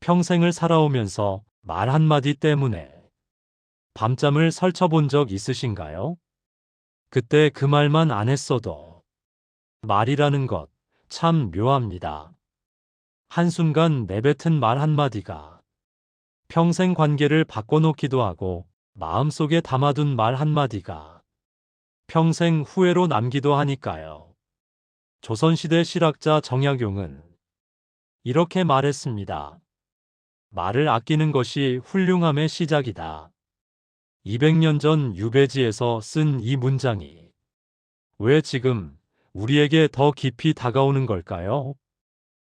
평생을 살아오면서 말 한마디 때문에 밤잠을 설쳐본 적 있으신가요? 그때 그 말만 안 했어도 말이라는 것 참 묘합니다. 한순간 내뱉은 말 한마디가 평생 관계를 바꿔놓기도 하고 마음속에 담아둔 말 한마디가 평생 후회로 남기도 하니까요. 조선시대 실학자 정약용은 이렇게 말했습니다. 말을 아끼는 것이 훌륭함의 시작이다. 200년 전 유배지에서 쓴 이 문장이 왜 지금 우리에게 더 깊이 다가오는 걸까요?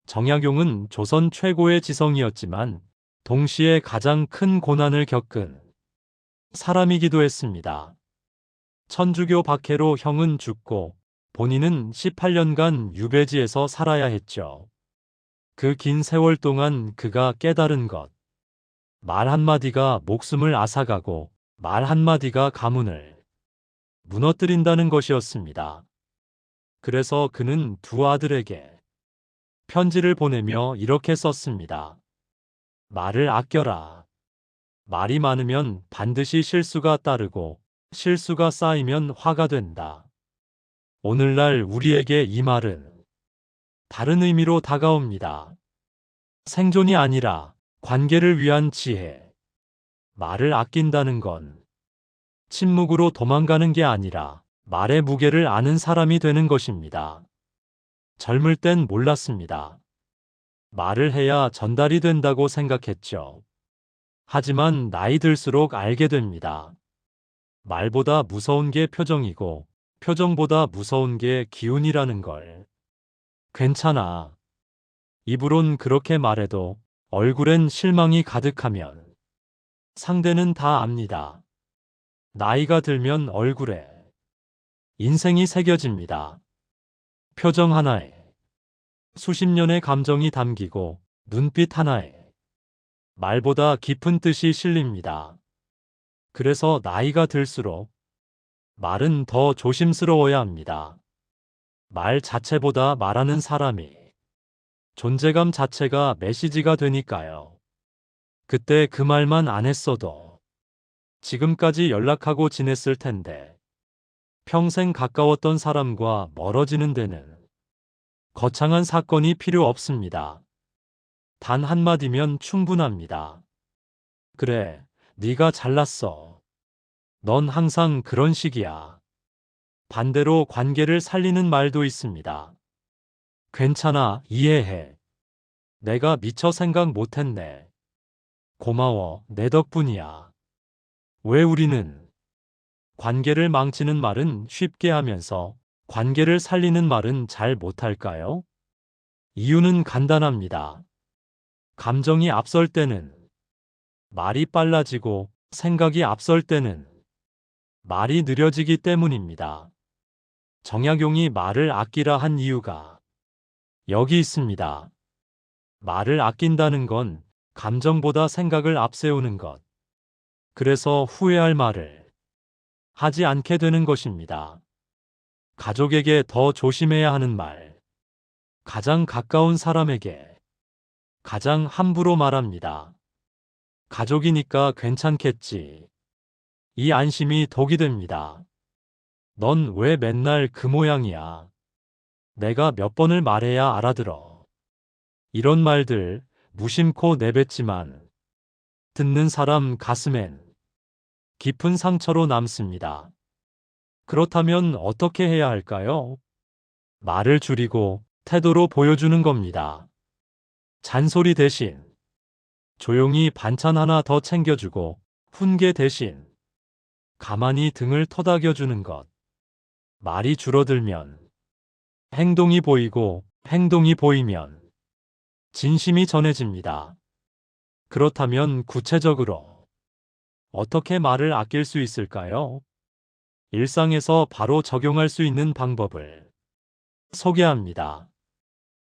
정약용은 조선 최고의 지성이었지만 동시에 가장 큰 고난을 겪은 사람이기도 했습니다. 천주교 박해로 형은 죽고 본인은 18년간 유배지에서 살아야 했죠. 그 긴 세월 동안 그가 깨달은 것. 말 한마디가 목숨을 앗아가고 말 한마디가 가문을 무너뜨린다는 것이었습니다. 그래서 그는 두 아들에게 편지를 보내며 이렇게 썼습니다. 말을 아껴라. 말이 많으면 반드시 실수가 따르고 실수가 쌓이면 화가 된다. 오늘날 우리에게 이 말은 다른 의미로 다가옵니다. 생존이 아니라 관계를 위한 지혜. 말을 아낀다는 건 침묵으로 도망가는 게 아니라 말의 무게를 아는 사람이 되는 것입니다. 젊을 땐 몰랐습니다. 말을 해야 전달이 된다고 생각했죠. 하지만 나이 들수록 알게 됩니다. 말보다 무서운 게 표정이고 표정보다 무서운 게 기운이라는 걸. 괜찮아. 입으론 그렇게 말해도 얼굴엔 실망이 가득하면 상대는 다 압니다. 나이가 들면 얼굴에 인생이 새겨집니다. 표정 하나에 수십 년의 감정이 담기고 눈빛 하나에 말보다 깊은 뜻이 실립니다. 그래서 나이가 들수록 말은 더 조심스러워야 합니다. 말 자체보다 말하는 사람이 존재감 자체가 메시지가 되니까요. 그때 그 말만 안 했어도 지금까지 연락하고 지냈을 텐데 평생 가까웠던 사람과 멀어지는 데는 거창한 사건이 필요 없습니다. 단 한마디면 충분합니다. 그래, 네가 잘났어. 넌 항상 그런 식이야. 반대로 관계를 살리는 말도 있습니다. 괜찮아, 이해해. 내가 미처 생각 못했네. 고마워, 내 덕분이야. 왜 우리는 관계를 망치는 말은 쉽게 하면서 관계를 살리는 말은 잘 못할까요? 이유는 간단합니다. 감정이 앞설 때는 말이 빨라지고 생각이 앞설 때는 말이 느려지기 때문입니다. 정약용이 말을 아끼라 한 이유가 여기 있습니다. 말을 아낀다는 건 감정보다 생각을 앞세우는 것. 그래서 후회할 말을 하지 않게 되는 것입니다. 가족에게 더 조심해야 하는 말. 가장 가까운 사람에게 가장 함부로 말합니다. 가족이니까 괜찮겠지. 이 안심이 독이 됩니다. 넌 왜 맨날 그 모양이야? 내가 몇 번을 말해야 알아들어. 이런 말들 무심코 내뱉지만 듣는 사람 가슴엔 깊은 상처로 남습니다. 그렇다면 어떻게 해야 할까요? 말을 줄이고 태도로 보여주는 겁니다. 잔소리 대신 조용히 반찬 하나 더 챙겨주고 훈계 대신 가만히 등을 토닥여주는 것. 말이 줄어들면 행동이 보이고 행동이 보이면 진심이 전해집니다. 그렇다면 구체적으로 어떻게 말을 아낄 수 있을까요? 일상에서 바로 적용할 수 있는 방법을 소개합니다.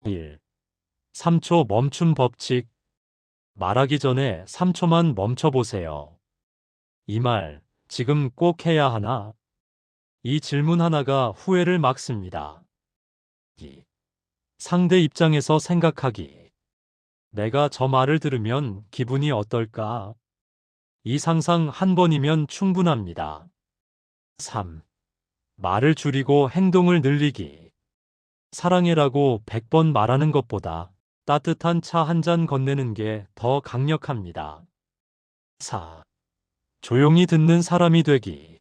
1. 3초 멈춤 법칙. 말하기 전에 3초만 멈춰보세요. 이 말, 지금 꼭 해야 하나? 이 질문 하나가 후회를 막습니다. 2. 상대 입장에서 생각하기. 내가 저 말을 들으면 기분이 어떨까? 이 상상 한 번이면 충분합니다. 3. 말을 줄이고 행동을 늘리기. 사랑해라고 100번 말하는 것보다 따뜻한 차 한 잔 건네는 게 더 강력합니다. 4. 조용히 듣는 사람이 되기.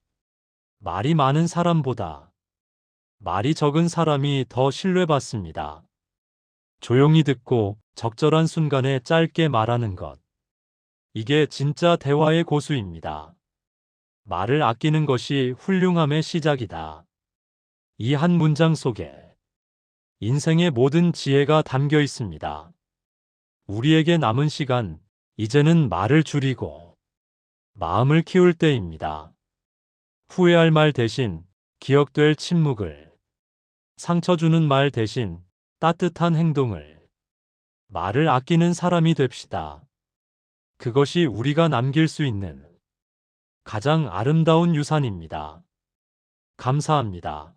말이 많은 사람보다 말이 적은 사람이 더 신뢰받습니다. 조용히 듣고 적절한 순간에 짧게 말하는 것. 이게 진짜 대화의 고수입니다. 말을 아끼는 것이 훌륭함의 시작이다. 이 한 문장 속에 인생의 모든 지혜가 담겨 있습니다. 우리에게 남은 시간, 이제는 말을 줄이고 마음을 키울 때입니다. 후회할 말 대신 기억될 침묵을, 상처 주는 말 대신 따뜻한 행동을, 말을 아끼는 사람이 됩시다. 그것이 우리가 남길 수 있는 가장 아름다운 유산입니다. 감사합니다.